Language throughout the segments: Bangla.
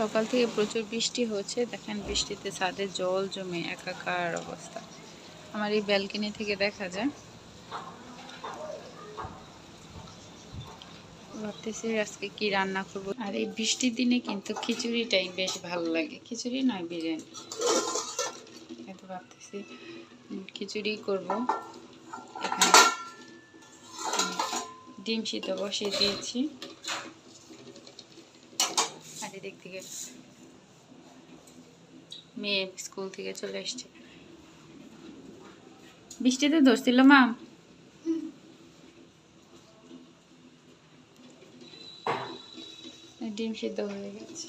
সকাল থেকে প্রচুর বৃষ্টি হচ্ছে, দেখেন বৃষ্টিতে ছাদে জল জমে একাকার অবস্থা। আমার এই ব্যালকনি থেকে দেখা যায়। ভাবতেছি আজকে কি রান্না করব। আর এই বৃষ্টির দিনে কিন্তু খিচুড়িটাই বেশ ভালো লাগে। খিচুড়ি নয়, বিরিয়ানি। কিন্তু ভাবতেছি খিচুড়ি করব। এখানে ডিম সিদ্ধ বসিয়ে দিয়েছি। এদিক থেকে মেয়ে স্কুল থেকে চলে এসছে। বৃষ্টিতে ধরছিল মা? ডিম সিদ্ধ হয়ে গেছে।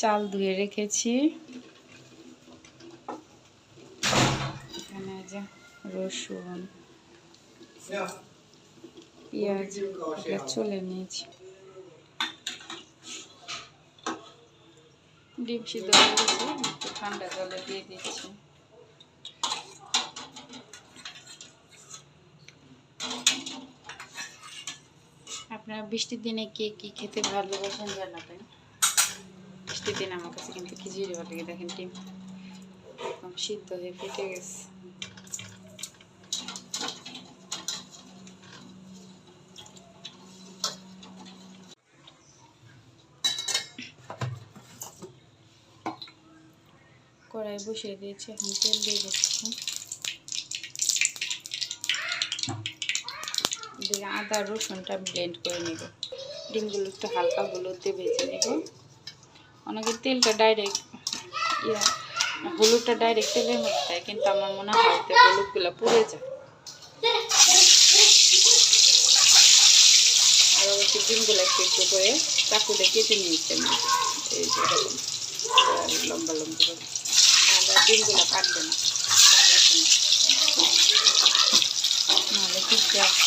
চাল ধুয়ে রেখেছি। এখানে যে রসুন পেঁয়াজ চলে নিয়েছি। ডিম সিদ্ধ গেছে, একটু ঠান্ডা জলে দিয়ে দিচ্ছি। আপনারা বৃষ্টির দিনে কে কি খেতে ভালোবাসেন জানাবেন। বৃষ্টির দিনে আমার কাছে কিন্তু খিচুড়ি ভালো লাগে, দেখেন ডিম একদম সিদ্ধ হয়ে ফেটে গেছে। বসিয়ে দিয়েছি, এখন তেল দিয়ে দিচ্ছি। দিয়ে আদা, রসুনটা ব্লেন্ড করে নেব। ডিমগুলো একটু হালকা হলুদ দিয়ে ভেজে নেব। অনেকে তেলটা ডাইরেক্ট ইয়া, হলুদটা ডাইরেক্ট তেলের মধ্যে দেয়, কিন্তু আমার মনে হয় হলুদগুলো পুড়ে যায়। আর ডিমগুলো একটু একটু করে চাকুতে কেটে নিয়েছি আমি। এই যে লম্বা লম্বা করে। ডিমগুলো কাটবে না কাটবে না নাহলে ঠিক আছে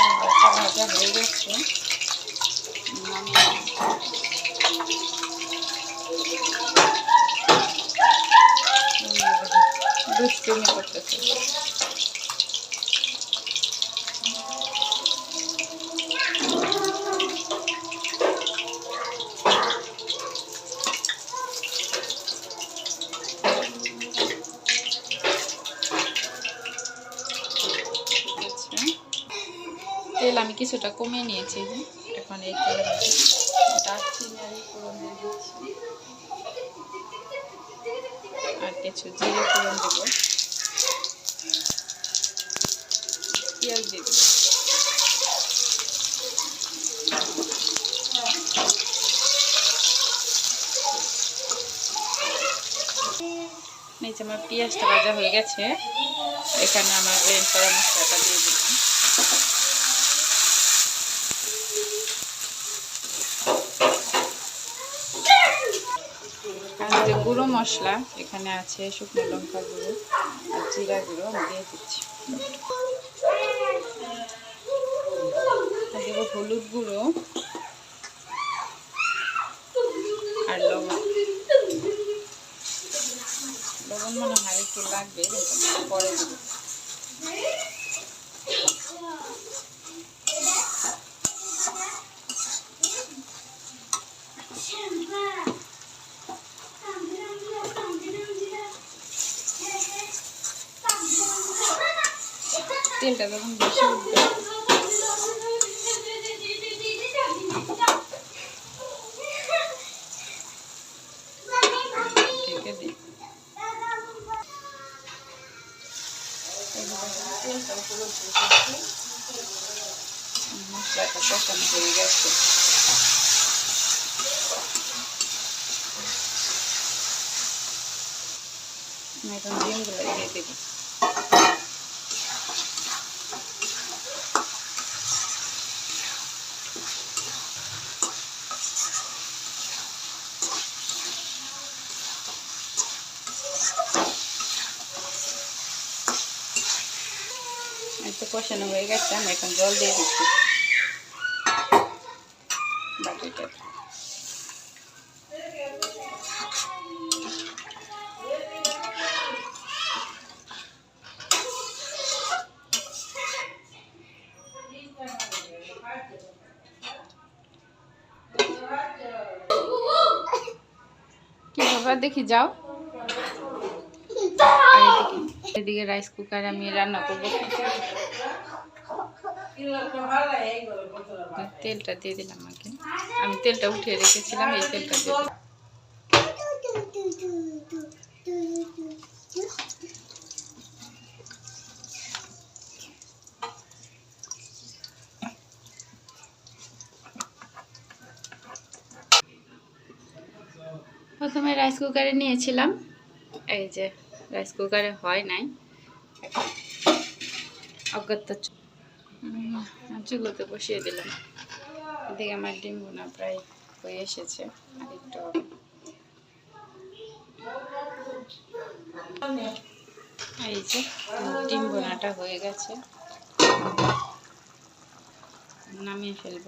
ভাজা ভাজা হয়ে গেছে নামিয়ে দুষ্টুমি করতেছে আচ্ছা তেল আমি কিছুটা কমিয়ে নিয়েছি। এখন এই তেলের আর কিছু জিরে ফোড়ন দেবো। পেঁয়াজ দিয়ে দেবো। নিচে আমার পেঁয়াজটা ভাজা হয়ে গেছে। এখানে আমার ব্রেন করা মশলাটা দিয়ে দিলাম আর যে গুঁড়ো মশলা, এখানে আছে শুকনো লঙ্কা গুঁড়ো আর জিরা গুঁড়ো দিয়ে দিচ্ছি। দেবো হলুদ গুঁড়ো আর লবণ। লবণ মনে হয় একটু লাগবে পরে দেবো। তেলটা যখন বেশি উঠবে। মশলাটা কষানো হয়ে গেছে এখন ডিমগুলো দিয়ে দেবো কষানো হয়ে গেছে, আমি এখন জল দিয়ে দিচ্ছি। বাটিটা। এবার দেখি যাও। এদিকে রাইস কুকার আমি রান্না করব। তেলটা দিয়ে দিলাম আগে। আমি তেলটা উঠিয়ে রেখেছিলাম, এই তেলটা দিয়ে প্রথমে রাইস কুকারে নিয়েছিলাম। এই যে রাইস কুকারে হয় নাই। অগত্য চুলোতে বসিয়ে দিলাম। এদিকে আমার ডিম বোনা প্রায় হয়ে এসেছে। আর একটু। এই যে ডিম বোনাটা হয়ে গেছে। নামিয়ে ফেলব।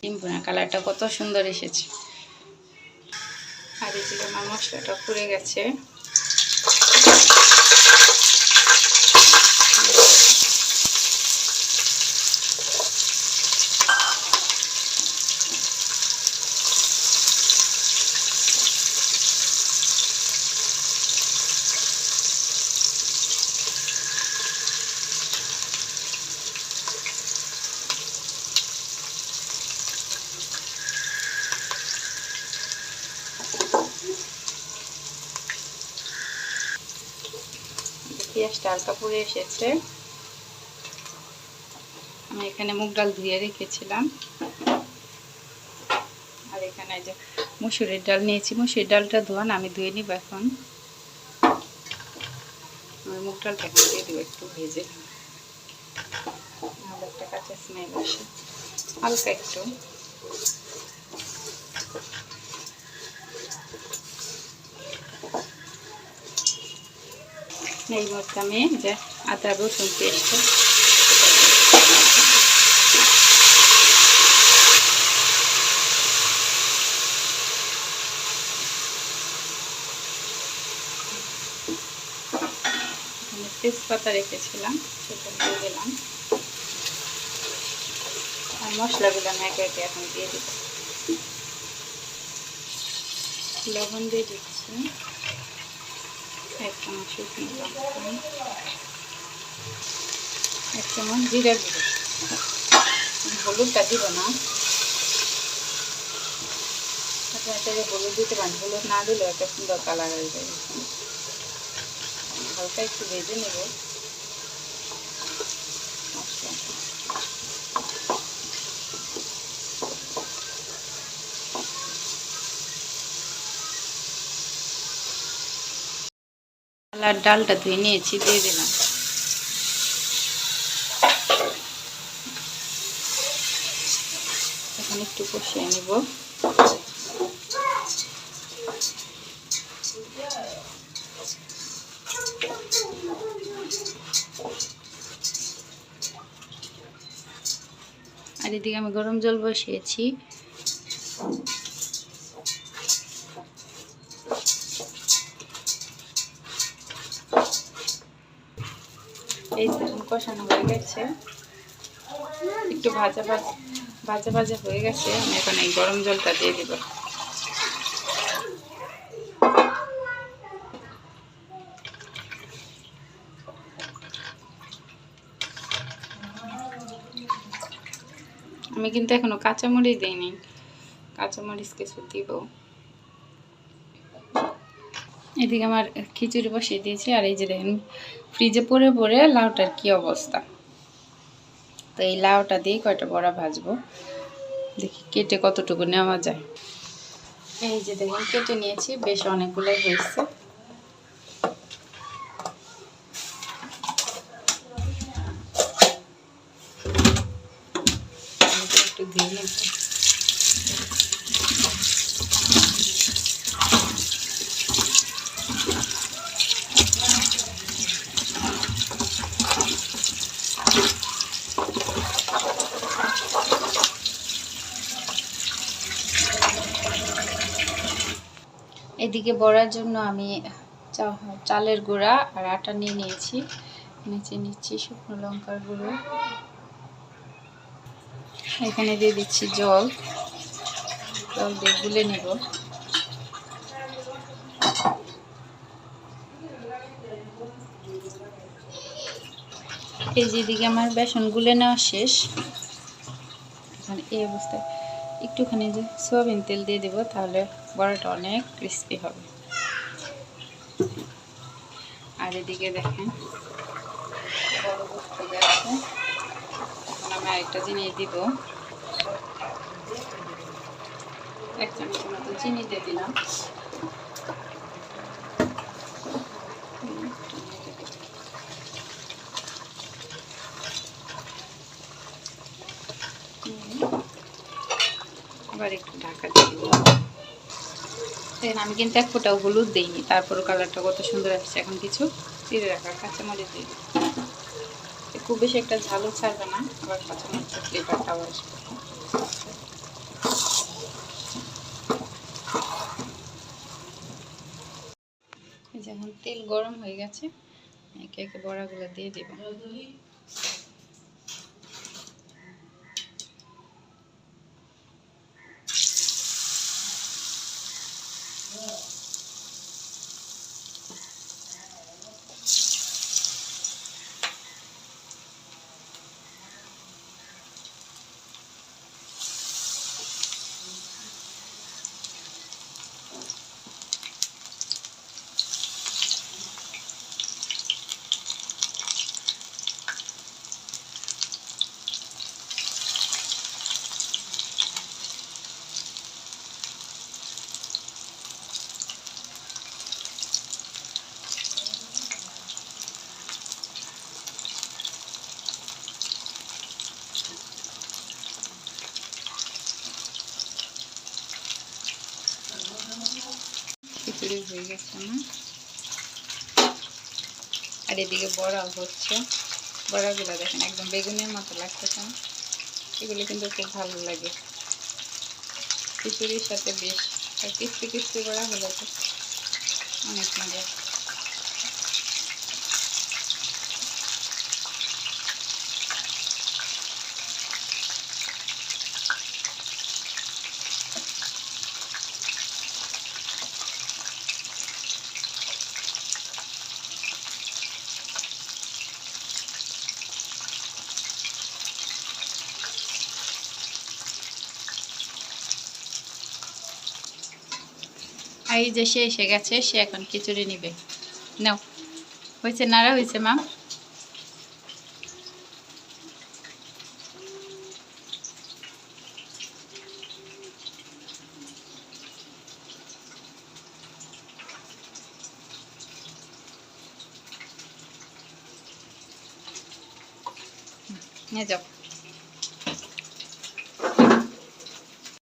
ডিম বোনা কালারটা কত সুন্দর এসেছে। এদিকে আমার মশলাটা পুড়ে গেছে। পেঁয়াজটা হালকা পুড়ে এসেছে। আমি এখানে মুগ ডাল ধুয়ে রেখেছিলাম। আর এখানে যে মুসুরের ডাল নিয়েছি। মুসুরির ডালটা ধোয়ান, আমি ধুয়ে নিব এখন। আমি মুগ ডালটা এখানে দিয়ে দেবো, একটু ভেজে। একটা কাঁচা স্মেল আসে। হালকা একটু। এই মুহূর্তে আমি, যে আদা, রসুন পেস্ট। তেজপাতা রেখেছিলাম, সেটা দিয়ে দিলাম। আর মশলাগুলো আমি একে একে এখন দিয়ে দিচ্ছি। লবণ দিয়ে দিচ্ছি। এক চামচ শুকনো লঙ্কা এক চামচ জিরা গুঁড়ো। হলুদটা দিব না। আপনার হলুদ দিতে পারেন। হলুদ না দিলে একটা সুন্দর কালার হয়ে যাবে হালকা একটু ভেজে নেব। আর ডালটা ধুয়ে নিয়েছি, দিয়ে দিলাম। এখন একটু কষিয়ে নেব। আর এদিকে আমি গরম জল বসিয়েছি। এই কষানো হয়ে গেছে। একটু ভাজা ভাজা ভাজা ভাজা হয়ে গেছে। আমি এখন এই গরম জলটা দিয়ে দিব। আমি কিন্তু এখনও কাঁচামরিচ দিইনি। কাঁচামরিচ কিছু দিব। এদিকে আমার খিচুড়ি বসিয়ে দিয়েছি, আর এই যে দেখেন ফ্রিজে পরে পরে লাউটার কি অবস্থা। তো এই লাউটা দিয়ে কয়টা বড়া ভাজবো? দেখি কেটে কতটুকু নেওয়া যায়। এই যে দেখুন, কেটে নিয়েছি, বেশ অনেকগুলোই হয়েছে। একটু দিয়ে এদিকে বড়ার জন্য আমি চালের গুঁড়া আর আটা নিয়ে নিয়েছি। নিচে নিচ্ছি শুকনো লঙ্কার গুঁড়ো। এখানে দিয়ে দিচ্ছি জল। জল দিয়ে গুলে নেব। এই যেদিকে আমার বেসন গুলে নেওয়া শেষ। এই অবস্থায় একটুখানি যে সয়াবিন তেল দিয়ে দেবো, তাহলে বড়াটা অনেক ক্রিস্পি হবে। আর এদিকে দেখেন আমি আরেকটা জিনিস দিব। এক চামচের মতো চিনি দিয়ে দিলাম। আবার একটু ঢাকা দিয়ে দিব দেখেন আমি কিন্তু এক ফোঁটাও হলুদ দিইনি। তারপরও কালারটা কত সুন্দর আসছে। এখন কিছু চিড়ে রাখা কাঁচামরিচ দিয়ে খুব বেশি একটা ঝালও ছাড়বে না, আবার কাঁচামরিচের ফ্লেভারটাও আসবে। এই যে তেল গরম হয়ে গেছে, একে একে বড়াগুলো দিয়ে দেবো। খিচুড়ি হয়ে গেছে আমার। আর এদিকে বড়া হচ্ছে। বড়াগুলো দেখেন একদম বেগুনের মতো লাগতেছে এগুলো কিন্তু খুব ভালো লাগে। খিচুড়ির সাথে বেশ আর কিস্তি কিস্তি বড়া হলে তো অনেক মজা। এই যে সে এসে গেছে, সে এখন খিচুড়ি নিবে। নাও। হয়েছে নাড়া, হয়েছে মা। নিয়ে যাও।